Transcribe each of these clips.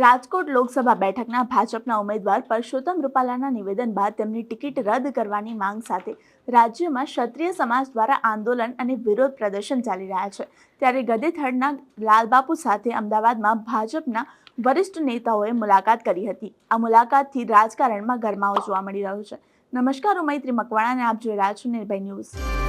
રાજકોટ લોકસભા બેઠકના ભાજપના ઉમેદવાર પરસોત્તમ રૂપાલાના નિવેદન બાદ તેમની ટિકિટ રદ કરવાની માંગ સાથે રાજ્યમાં ક્ષત્રિય સમાજ દ્વારા આંદોલન અને વિરોધ પ્રદર્શન ચાલી રહ્યા છે. ત્યારે ગદેથડના લાલબાપુ સાથે અમદાવાદમાં ભાજપના વરિષ્ઠ નેતાઓએ મુલાકાત કરી હતી. આ મુલાકાતથી રાજકારણમાં ગરમાવો જોવા મળી રહ્યો છે. નમસ્કાર હું મૈત્રી મકવાણા અને આપ જોઈ રહ્યા છો નિર્ભય ન્યૂઝ.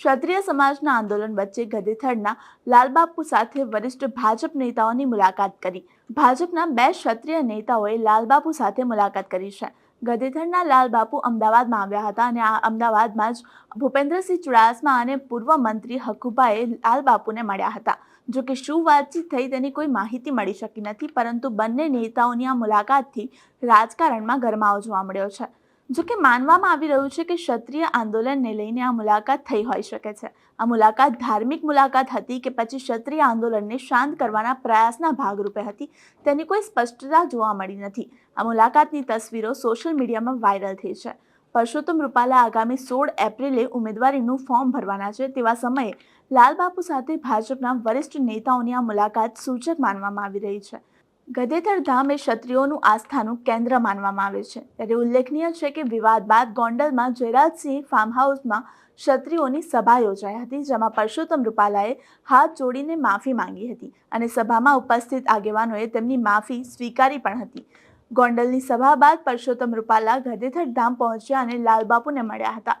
ક્ષત્રિય સમાજના આંદોલન વચ્ચે ગદેથડના લાલબાપુ સાથે વરિષ્ઠ ભાજપ નેતાઓની મુલાકાત કરી. ભાજપના બે ક્ષત્રિય નેતાઓએ લાલબાપુ સાથે મુલાકાત કરી છે. ગદેથડના લાલબાપુ અમદાવાદમાં આવ્યા હતા અને આ અમદાવાદમાં જ ભૂપેન્દ્રસિંહ ચુડાસમા અને પૂર્વ મંત્રી હકુભાએ લાલબાપુને મળ્યા હતા. જો કે શું વાતચીત થઈ તેની કોઈ માહિતી મળી શકી નથી, પરંતુ બંને નેતાઓની આ મુલાકાતથી રાજકારણમાં ગરમાવો જોવા મળ્યો છે. જો કે માનવામાં આવી રહ્યું છે કે ક્ષત્રિય આંદોલનને લઈને આ મુલાકાત થઈ હોઈ શકે છે. આ મુલાકાત ધાર્મિક મુલાકાત હતી કે પછી ક્ષત્રિય આંદોલનને શાંત કરવાના પ્રયાસના ભાગરૂપે હતી. તેની કોઈ સ્પષ્ટતા જોવા મળી નથી. આ મુલાકાતની તસવીરો સોશિયલ મીડિયામાં વાયરલ થઈ છે. પરસોત્તમ રૂપાલા આગામી સોળ એપ્રિલે ઉમેદવારીનું ફોર્મ ભરવાના છે તેવા સમયે લાલબાપુ સાથે ભાજપના વરિષ્ઠ નેતાઓની આ મુલાકાત સૂચક માનવામાં આવી રહી છે. ગદેથર ધામ એ ક્ષત્રિયોનું આસ્થાનું કેન્દ્ર માનવામાં આવે છે. ત્યારે ઉલ્લેખનીય છે કે વિવાદ બાદ ગોંડલમાં જયરાજસિંહ ફાર્મ હાઉસમાં ક્ષત્રિયોની સભા યોજાઈ હતી, જેમાં પરસોત્તમ રૂપાલાએ હાથ જોડીને માફી માંગી હતી અને સભામાં ઉપસ્થિત આગેવાનોએ તેમની માફી સ્વીકારી પણ હતી. ગોંડલની સભા બાદ પરસોત્તમ રૂપાલા ગદેથર ધામ પહોંચ્યા અને લાલબાપુને મળ્યા હતા.